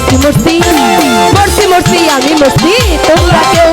মরছি মরছি। মরছি মরছি আমি মরছি। তোমরা কেউ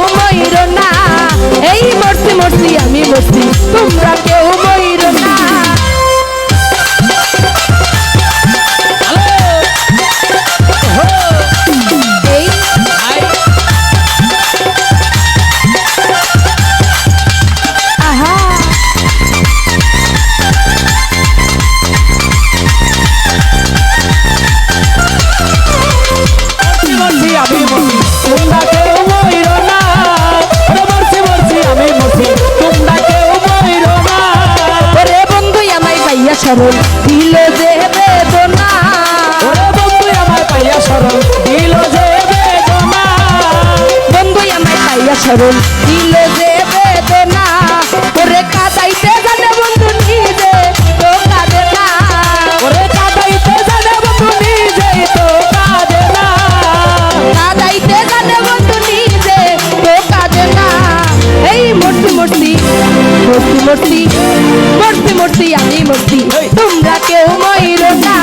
কেউ ময়ূর না।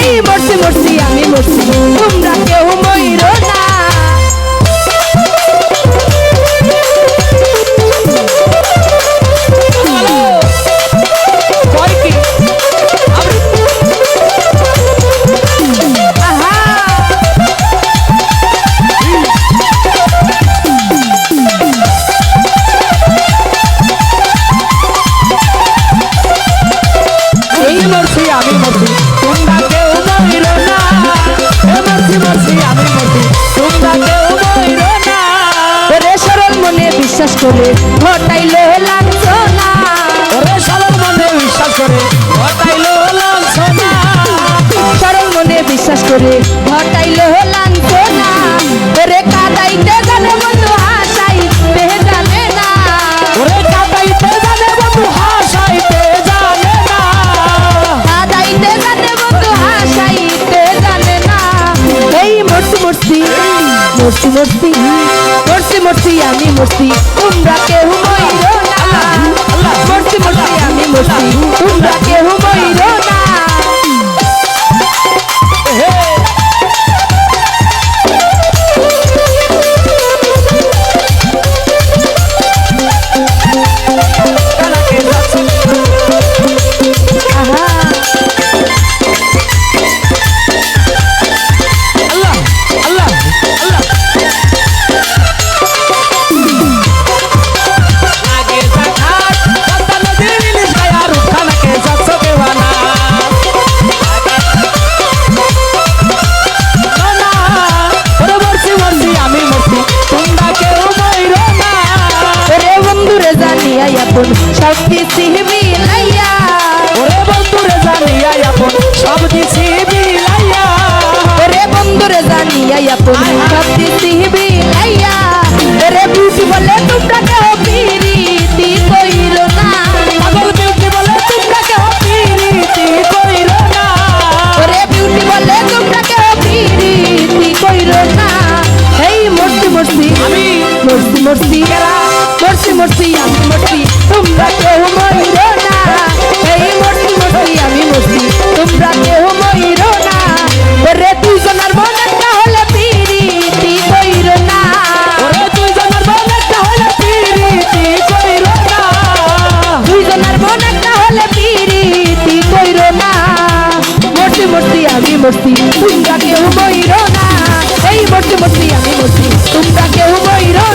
এই মরছি মরছি আমি মরছি। তোমরা কেউ ময়ূর বিশ্বাস করে ঘটাইলো লাঞ্ছনা। ওরে সরল মনে বিশ্বাস করে ঘটাইলো লাঞ্ছনা। সরল মনে বিশ্বাস করে ঘটাইলো লাঞ্ছনা। ওরে কাদাইতে জানে বন্ধু হাসাইতে জানে না। ওরে কাটাইতে জানে বন্ধু হাসাইতে জানে না। কাদাইতে জানে বন্ধু হাসাইতে জানে না। এই মূর্তি মূর্তি মূর্তি মূর্তি মূর্তি আমি মূর্তি তোমরা কেউ মইরো না। মূর্তি মূর্তি আমি মূর্তি তোমরা কেউ মইরো আপন সব দিছি বিলাইয়া ওরে বন্ধুরে জানিয়া আপন সব দিছি বিলাইয়া ওরে বন্ধুরে জানিয়া আপন সব দিছি বিলাইয়া ওরে বুঝি বলে তোমরা কেউ পিরিতি কইলো না। পাগল বিউটি বলে তোমরা কেউ পিরিতি কইরো না। ওরে বিউটি বলে তোমরা কেউ পিরিতি কইলো না। এই মূর্তি মূর্তি আমি মূর্তি মূর্তি মূর্তি মূর্তি আমি মূর্তি তোমরা কেউ মইরো না এই মূর্তি মূর্তি আমি মূর্তি আমি মস্তি তোমরা কেউ বইরো না। এই মস্তি মস্তি আমি মস্তি তোমরা কেউ বইরো